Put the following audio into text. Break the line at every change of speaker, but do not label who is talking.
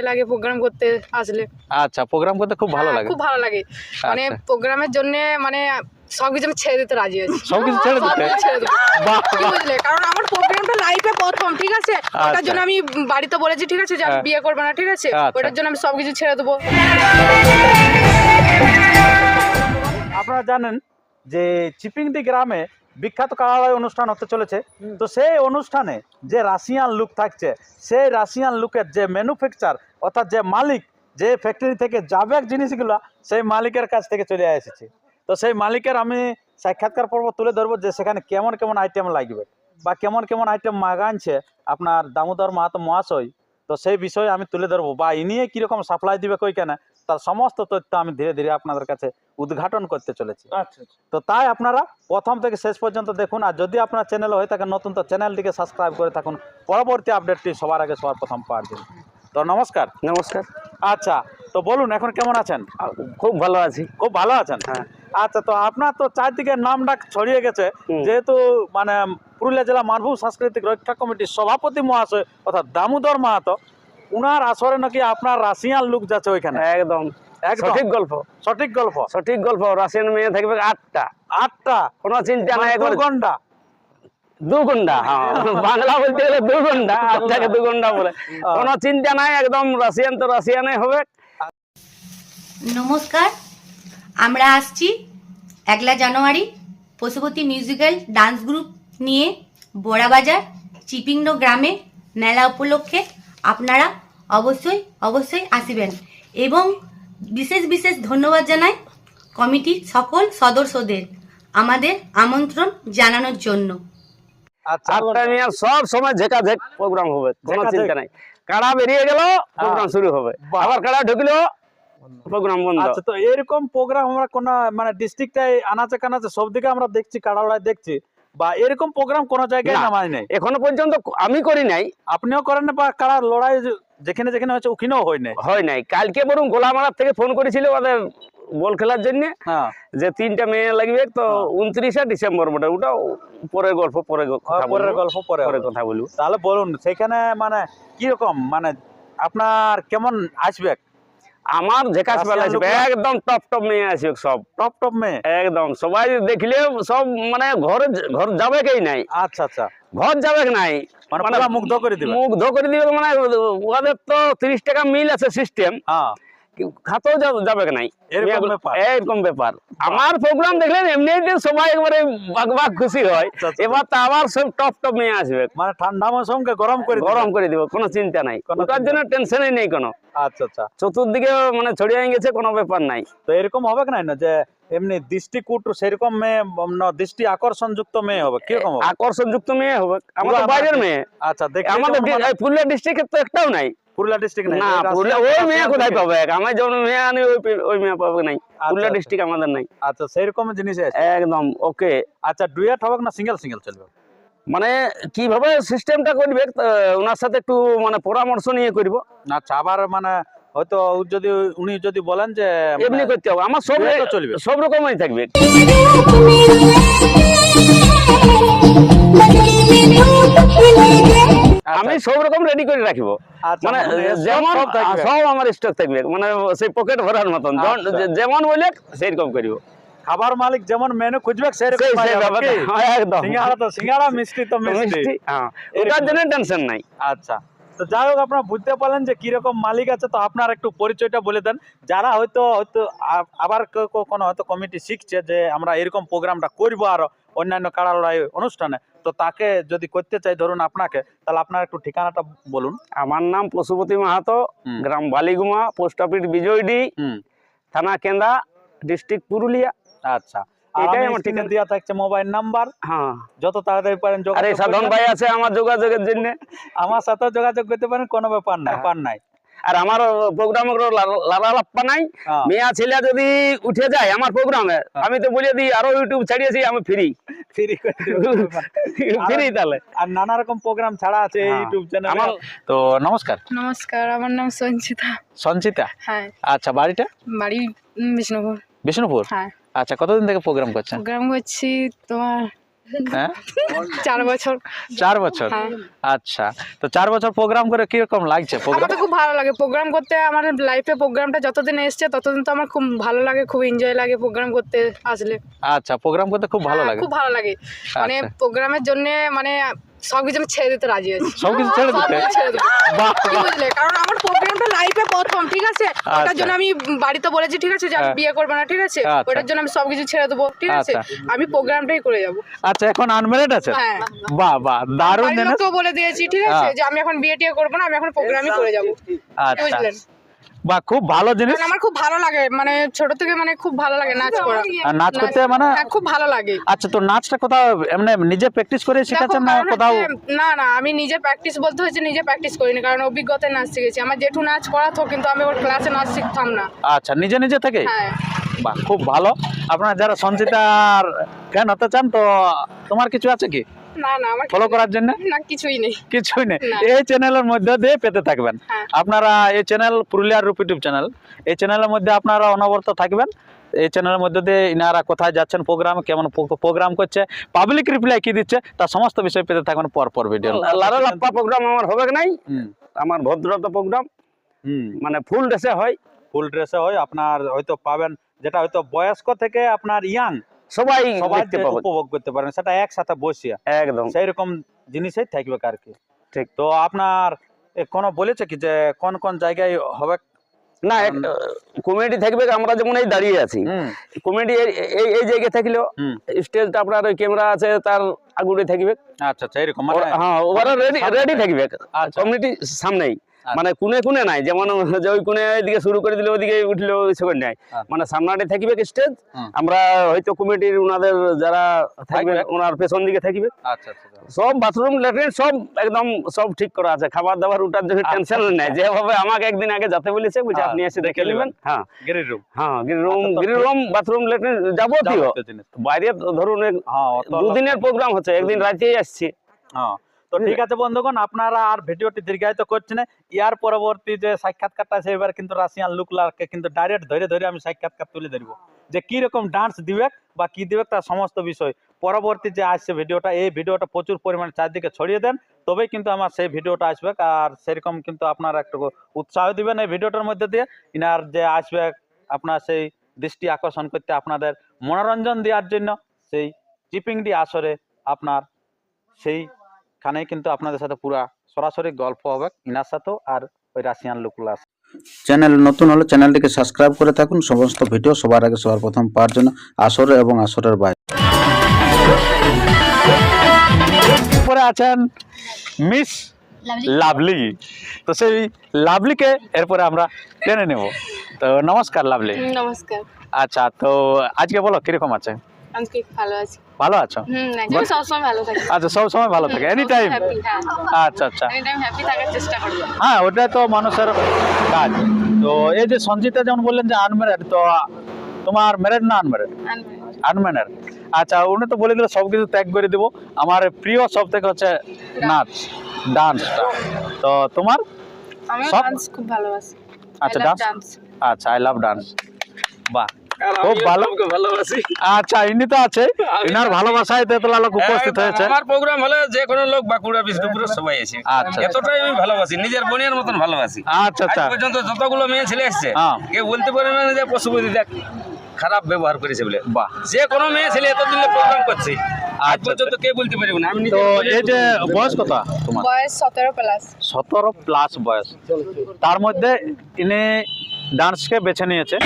লাগে প্রোগ্রাম করতে আসলে।
আচ্ছা প্রোগ্রাম করতে খুব ভালো
হ্যাঁ,
লাগে।
খুব ভালো লাগে। মানে
আচ্ছা।
প্রোগ্রামের জন্য মানে সবকিছু আমি ছেড়ে দিতে রাজি আছি
সবকিছু ছেড়ে দিতে?
বুঝলে? কারণ আমার প্রোগ্রামটা লাইফে প্রথম ঠিক আছে? ওটার
আচ্ছা।
জন্য আমি বাড়িতে বলেছি ঠিক আছে? যে আমি
হ্যাঁ।
বিয়ে করব না ঠিক আছে?
আচ্ছা।
ওটার জন্য আমি সবকিছু ছেড়ে দেবো।
আপনারা জানেন যে চিপিংদি গ্রামে বিখ্যাত কারালয় অনুষ্ঠান হতে চলেছে। তো সেই অনুষ্ঠানে যে রাশিয়ান লুক থাকছে সেই রাশিয়ান লুকের যে ম্যানুফ্যাকচার অর্থাৎ যে মালিক যে ফ্যাক্টরি থেকে যাবে জিনিসগুলো সেই মালিকের কাছ থেকে চলে এসেছে। তো সেই মালিকের আমি সাক্ষাৎকার পর্ব তুলে ধরবো যে সেখানে কেমন কেমন আইটেম লাগবে বা কেমন কেমন আইটেম মাগানছে আপনার দামোদর মাহাতো মহাশয়। তো সেই বিষয়ে আমি তুলে ধরবো বা ইনিয়ে কীরকম সাপ্লাই দিবে কইখানে তার সমস্ত তথ্য আমি ধীরে ধীরে আপনাদের কাছে উদ্ঘাটন করতে চলেছি।
আচ্ছা
তো তাই আপনারা প্রথম থেকে শেষ পর্যন্ত দেখুন আর যদি আপনার চ্যানেল হয়ে থাকে নতুন তো চ্যানেলটিকে সাবস্ক্রাইব করে থাকুন। পরবর্তী আপডেটটি সবার আগে সবার প্রথম পাওয়ার জন্য। তো নমস্কার।
নমস্কার।
আচ্ছা তো বলুন এখন কেমন আছেন?
খুব ভালো আছি।
খুব ভালো আছেন?
হ্যাঁ।
আচ্ছা তো আপনার তো চারদিকে নাম ডাক ছড়িয়ে গেছে। যেহেতু মানে পুরুলিয়া জেলা মানভূম সাংস্কৃতিক রক্ষা কমিটির সভাপতি মহাশয় অর্থাৎ দামোদর মাহাতো উনার আসরে নাকি আপনার রাশিয়ান লুক যাচ্ছে ওইখানে?
একদম।
একদম।
সঠিক গল্প।
সঠিক গল্প?
সঠিক গল্প রাশিয়ান মেয়ে থাকবে আটটা।
আটটা?
কোনো চিন্তা নাই
মানে
একবার।
ঘণ্টা
দু ঘণ্টা হ্যাঁ। বাংলা বলতে গেলে দু ঘণ্টা আটটাকে দু ঘণ্টা বলে কোনো চিন্তা নাই একদম রাশিয়ান তো রাশিয়ানে হবে।
নমস্কার আমরা আসছি একলা জানুয়ারি পশুপতি মিউজিক্যাল ডান্স গ্রুপ নিয়ে বোড়াবাজার চিপিংড গ্রামে মেলা উপলক্ষে। আপনারা অবশ্যই অবশ্যই আসিবেন। এবং বিশেষ বিশেষ ধন্যবাদ জানাই কমিটির সকল সদস্যদের আমাদের আমন্ত্রণ জানানোর জন্য।
আচ্ছা
সব সময় ঝেকা ঝেক প্রোগ্রাম হবে কোনো চিন্তা নাই। কাড়া বেরিয়ে গেল প্রোগ্রাম শুরু হবে। আবার কাড়া ঢুকলো প্রোগ্রাম বন্ধ।
আচ্ছা তো এরকম প্রোগ্রাম আমরা কোন মানে ডিস্ট্রিক্টে আনাচে কানাচে সব দিকে আমরা দেখছি কাড়াড়ায় দেখছি। বা এরকম প্রোগ্রাম কোন জায়গায়
না।
নামাই নেই।
এখনও পর্যন্ত আমি করি নাই।
আপনিও করেন না বা কাড়া লড়াই যেখানে যেখানে হচ্ছে ওখানেও হয় নাই।
হয় নাই। কালকে বরং গোলামারার থেকে ফোন করেছিল ওদের বল খেলার জন্য
হ্যাঁ।
যে তিনটা মেয়ে লাগবে তো উনত্রিশে ডিসেম্বর বটে। ওটা পরের গল্প পরে
পরের গল্প পরে
পরে কথা বলব।
তাহলে বলুন সেখানে মানে কীরকম? মানে আপনার কেমন আসবে?
আমার ঝেকাস বেলা আসবে একদম টপ টপ মেয়ে আসবে সব।
টপ টপ মেয়ে?
একদম। সবাই দেখলে সব মানে ঘরে ঘর যাবে কেই নাই।
আচ্ছা আচ্ছা।
ঘর যাবে নাই।
মানে
মানে
মুগ্ধ করে দিবে।
মুগ্ধ করে দিবে মানে ওদের তো তিরিশ টাকা মিল আছে সিস্টেম
হ্যাঁ।
খাতেও যাবে নাই।
এরকম ব্যাপার?
আমার প্রোগ্রাম দেখলেন এমনিতে সবাই একবারে খুশি হয়।
আচ্ছা, আচ্ছা।
এবার তো আবার সব টপ টপ মেয়ে আসবে।
মানে ঠান্ডা মৌসুমকে গরম করে
গরম করে দিব কোনো চিন্তা নাই। ওটার জন্য টেনশনই নেই কোনো।
আচ্ছা আচ্ছা।
চতুর্দিকে মানে ছড়িয়ে গেছে কোনো ব্যাপার নাই।
তো এরকম হবে না না যে এমনি দৃষ্টিকূট সেরকম মেয়ে দৃষ্টি আকর্ষণ যুক্ত মেয়ে হবে? কীরকম
আকর্ষণ যুক্ত মেয়ে হবে। আমাদের বাইরের মেয়ে।
আচ্ছা দেখি
আমাদের ডি- এই পুরুলিয়া ডিস্ট্রিক্টের তো একটাও নাই।
পুরুলিয়া ডিস্ট্রিক্ট
না পুরুলিয়া ওই মেয়ে কোথায় পাবে? আমার যেমন মেয়ে আনি ওই ওই মেয়ে পাবে নাই। পুরুলিয়া
আচ্ছা।
ডিস্ট্রিক্ট আমাদের নাই।
আচ্ছা সেইরকম জিনিস আছে?
একদম ওকে।
আচ্ছা ডুয়েট হবে না সিঙ্গেল সিঙ্গেল চলবে?
মানে কীভাবে সিস্টেমটা করবে ওনার সাথে একটু মানে পরামর্শ নিয়ে করব।
আচ্ছা আবার মানে হয়তো যদি উনি যদি বলেন যে
এমনি
মানে
করতে হবে। আমার সব
চলবে।
সব রকমই থাকবে। আমি সব রকম রেডি করে রাখব।
আচ্ছা,
মানে
মানে
যেমন
সব
আমার স্টক থাকবে। মানে সেই পকেট ভরার মতন।
আচ্ছা।
যেমন বলে সেইরকম করব।
খাবার মালিক যেমন মেনু খুঁজবে সেরকম?
হ্যাঁ, একদম।
সিঙ্গাড়া তো সিঙ্গাড়া মিষ্টি তো মিষ্টি।
হ্যাঁ। ওটার জন্য টেনশন নাই।
আচ্ছা। তো যাই হোক আপনারা বুঝতে পারলেন যে কীরকম মালিক আছে তো আপনার একটু পরিচয়টা বলে দেন। যারা হয়তো হয়তো আবার কোনো হয়তো কমিটি শিখছে যে আমরা এরকম প্রোগ্রামটা করব আরও অন্যান্য কাড়া লড়াই অনুষ্ঠানে। তো তাকে যদি করতে চাই ধরুন আপনাকে তাহলে আপনার একটু ঠিকানাটা বলুন।
আমার নাম পশুপতি মাহাতো গ্রাম বালিগুমা পোস্ট অফিস বিজয়ডি থানা কেন্দা ডিস্ট্রিক্ট পুরুলিয়া।
আচ্ছা।
এটাই আমার ঠিকানা।
দেওয়া থাকছে মোবাইল নাম্বার।
হ্যাঁ।
যত তাড়াতাড়ি পারেন
আরে সাধন ভাই আছে আমার যোগাযোগের জন্য।
আমার সাথে যোগাযোগ করতে পারেন কোনো ব্যাপার নাই
হ্যাঁ।
ব্যাপার নাই।
আর আমার প্রোগ্রাম লালা লাপ্পা নাই।
হ্যাঁ।
মেয়া ছেলে যদি উঠে যায় আমার প্রোগ্রামে আমি তো বলে দিই আরও ইউটিউব ছাড়িয়েছি আমি ফ্রি
ফ্রি করে
ফ্রি তাহলে।
আর নানা রকম প্রোগ্রাম ছাড়া আছে
হ্যাঁ।
ইউটিউব চ্যানেলে তো নমস্কার।
নমস্কার আমার নাম সঞ্চিতা।
সঞ্চিতা?
হ্যাঁ।
আচ্ছা বাড়িটা?
বাড়ি বিষ্ণুপুর।
বিষ্ণুপুর?
হ্যাঁ।
আচ্ছা কতদিন থেকে প্রোগ্রাম করছেন?
প্রোগ্রাম করছি তোমার
হ্যাঁ?
চার বছর।
চার বছর?
হ্যাঁ।
আচ্ছা। তো চার বছর প্রোগ্রাম করে কীরকম লাগছে? প্রোগ্রাম
তো খুব ভালো লাগে। প্রোগ্রাম করতে আমার লাইফে প্রোগ্রামটা যতদিন এসছে ততদিন তো আমার খুব ভালো লাগে খুব এনজয় লাগে প্রোগ্রাম করতে আসলে।
আচ্ছা প্রোগ্রাম করতে খুব ভালো
হ্যাঁ,
লাগে।
খুব ভালো লাগে। মানে
আচ্ছা।
প্রোগ্রামের জন্য মানে সবকিছু আমি ছেড়ে দিতে রাজি আছি
সবকিছু ছেড়ে দিতে?
ছেড়ে দেবো।
বাহ
কি বুঝলে? কারণ আমার প্রোগ্রামটা লাইফে প্রথম ঠিক আছে? ওটার
আচ্ছা।
জন্য আমি বাড়িতে বলেছি ঠিক আছে যে আমি
হ্যাঁ।
বিয়ে করব না ঠিক আছে?
আচ্ছা।
ওটার জন্য আমি সবকিছু ছেড়ে দেবো ঠিক আছে?
আচ্ছা।
আমি প্রোগ্রামটাই করে যাব।
আচ্ছা এখন আনমেরিড আছে?
হ্যাঁ।
বাহ বাহ দারুণ
বলে দিয়েছি ঠিক আছে
হ্যাঁ।
যে আমি এখন বিয়ে টিয়ে করব না আমি এখন প্রোগ্রামই করে যাব।
আচ্ছা।
বুঝলেন?
বাহ খুব ভালো জিনিস।
আমার খুব ভালো লাগে মানে ছোট থেকে মানে খুব ভালো লাগে নাচ করা।
নাচ করতে মানে
খুব ভালো লাগে।
আচ্ছা তো নাচটা কোথাও এমনি নিজে প্র্যাকটিস করে শিখেছেন না কোথাও?
না না আমি নিজে প্র্যাকটিস বলতে হচ্ছে নিজে প্র্যাকটিস করিনি কারণ অভিজ্ঞতায় নাচ শিখেছি। আমার জেঠু নাচ করাতো কিন্তু আমি ওর ক্লাসে নাচ শিখতাম না।
আচ্ছা নিজে নিজে থেকে?
হ্যাঁ।
বাহ খুব ভালো। আপনারা যারা সঞ্চিতার ফ্যান হতে চান তো তোমার কিছু আছে কি?
না না আমার
ফলো করার জন্য?
না কিছুই নেই।
কিছুই নেই। এই চ্যানেলের মধ্যে দিয়ে পেতে থাকবেন।
হ্যাঁ।
আপনারা এই চ্যানেল পুরুলিয়ার রূপ ইউটিউব চ্যানেল এই চ্যানেলের মধ্যে আপনারা অনবরত থাকবেন। এই চ্যানেলের মধ্যে দিয়ে ইনারা কোথায় যাচ্ছেন প্রোগ্রাম কেমন প্রোগ্রাম করছে পাবলিক রিপ্লাই কি দিচ্ছে তার সমস্ত বিষয় পেতে থাকবেন পর পর ভিডিও
লাপ্পা প্রোগ্রাম আমার হবে কি নাই? আমার ভদ্রতা প্রোগ্রাম
হুম।
মানে ফুল ড্রেসে হয়।
ফুল ড্রেসে হয় আপনার হয়তো পাবেন যেটা হয়তো বয়স্ক থেকে আপনার ইয়াং।
সবাই
সবাই
দেখতে পাবো।
উপভোগ করতে পারেন সেটা একসাথে বসিয়া।
একদম।
সেই রকম জিনিসই থাকবে আর কি
ঠিক।
তো আপনার কোনো বলেছে কি যে কোন কোন জায়গায় হবে?
না কমেডি থাকবে আমরা যেমন এই দাঁড়িয়ে আছি। কমেডি এই এই জায়গায় থাকলেও স্টেজটা আপনার ওই ক্যামেরা আছে তার আগুনে থাকবে।
আচ্ছা আচ্ছা এরকম মানে
হ্যাঁ ওরা রেডি রেডি থাকবে।
আচ্ছা।
কমিটি সামনেই।
আচ্ছা।
মানে কোনে কোনে নাই যেমন যে ওই কোনে এদিকে শুরু করে দিলে ওদিকে উঠল ওইসবের নাই।
আচ্ছা।
মানে সামনাটে থাকবে স্টেজ আমরা হয়তো কমিটির ওনাদের যারা থাকবে। ওনার পেছন দিকে থাকবে।
আচ্ছা আচ্ছা আচ্ছা।
সব বাথরুম ল্যাট্রিন সব একদম সব ঠিক করা আছে। খাবার দাবার ওটার জন্য টেনশন নেই। যেভাবে আমাকে একদিন আগে যাতে বলেছে বলছে
হ্যাঁ,
আপনি এসে দেখে নেবেন। হ্যাঁ।
গ্রিল রুম
হ্যাঁ রুম
আচ্ছা, তো
গ্রিল রুম বাথরুম ল্যাট্রিন যাবতীয়। বাইরে ধরুন
হ্যাঁ
দুদিনের প্রোগ্রাম হচ্ছে একদিন রাতেই আসছি।
হ্যাঁ। তো ঠিক আছে, বন্ধুগণ, আপনারা আর ভিডিওটি দীর্ঘায়িত করছি না। ইয়ার পরবর্তী যে সাক্ষাৎকারটা আছে, এবার কিন্তু রাশিয়ান লুকলারকে কিন্তু ডাইরেক্ট ধরে ধরে আমি সাক্ষাৎকার তুলে ধরব। যে কি রকম ডান্স দিবে বা কি দিবে তার সমস্ত বিষয়। পরবর্তী যে আসছে ভিডিওটা, এই ভিডিওটা প্রচুর পরিমাণে চারদিকে ছড়িয়ে দেন। তবেই কিন্তু আমার সেই ভিডিওটা আসবে আর সেরকম কিন্তু আপনারা একটু উৎসাহ দিবেন এই ভিডিওটার মধ্যে দিয়ে। ইনার যে আসবে, আপনার সেই দৃষ্টি আকর্ষণ করতে আপনাদের মনোরঞ্জন দেওয়ার জন্য সেই চিপিংডি আসরে আপনার সেইখানেই কিন্তু আপনাদের সাথে পুরা সরাসরি গল্প হবে ইনার সাথেও আর ওই রাশিয়ান লুকুলাস
চ্যানেল নতুন হলে চ্যানেলটিকে সাবস্ক্রাইব করে থাকুন। সমস্ত ভিডিও সবার আগে সবার প্রথম পাওয়ার জন্য আসরে এবং আসরের বাইরে।
পরে আছেন? Miss Lovely. তো সেই লাভলিকে এরপরে আমরা টেনে নেব। তো নমস্কার লাভলি।
নমস্কার।
আচ্ছা তো আজকে বলো কীরকম আছে?
ভালো আছি।
ভালো আছো?
হুম একদম সবসময় ভালো থাকি।
আচ্ছা সব সময় ভালো থাকে এনি টাইম
হ্যাঁ।
আচ্ছা আচ্ছা।
এনি টাইম হ্যাপি থাকার চেষ্টা করব।
হ্যাঁ ওটাই তো মানুষের কাজ। তো এই যে সঞ্চিতা যেমন বললেন যে আনম্যারেড তো তোমার ম্যারেড না আনম্যারেড আনম্যানের আচ্ছা উনি তো বলে দিল সব কিছু ত্যাগ করে দিব। আমার প্রিয় সব থেকে হচ্ছে নাচ ডান্সটা তো তোমার?
আমি ডান্স খুব ভালোবাসি।
আচ্ছা ডান্স আচ্ছা আই লাভ ডান্স বাহ। খুব ভালো।
ভালোবাসি।
আচ্ছা ইনি তো আছে। ইনার ভালোবাসায় তেতলা লোক উপস্থিত হয়েছে।
আমার প্রোগ্রাম হলে যে কোনো লোক বাঁকুড়া বিষ্ণুপুরের সবাই আছে।
আচ্ছা
এতটাই আমি ভালোবাসি নিজের বোনের মতন ভালোবাসি।
আচ্ছা আচ্ছা।
পর্যন্ত যতগুলো মেয়ে ছেলে এসছে
হ্যাঁ।
কেউ বলতে পারে না যে পশুপতি দেখ খারাপ ব্যবহার করেছে বলে।
বাহ।
যে কোনো মেয়ে ছেলে এতদিন প্রোগ্রাম করছে আজ
আচ্ছা।
পর্যন্ত কে বলতে পারবে না। আমি
তো এই যে বয়স কত? তোমার?
বয়স সতেরো প্লাস
সতেরো প্লাস বয়স। তার মধ্যে ইনি ডান্সকে বেছে নিয়েছে।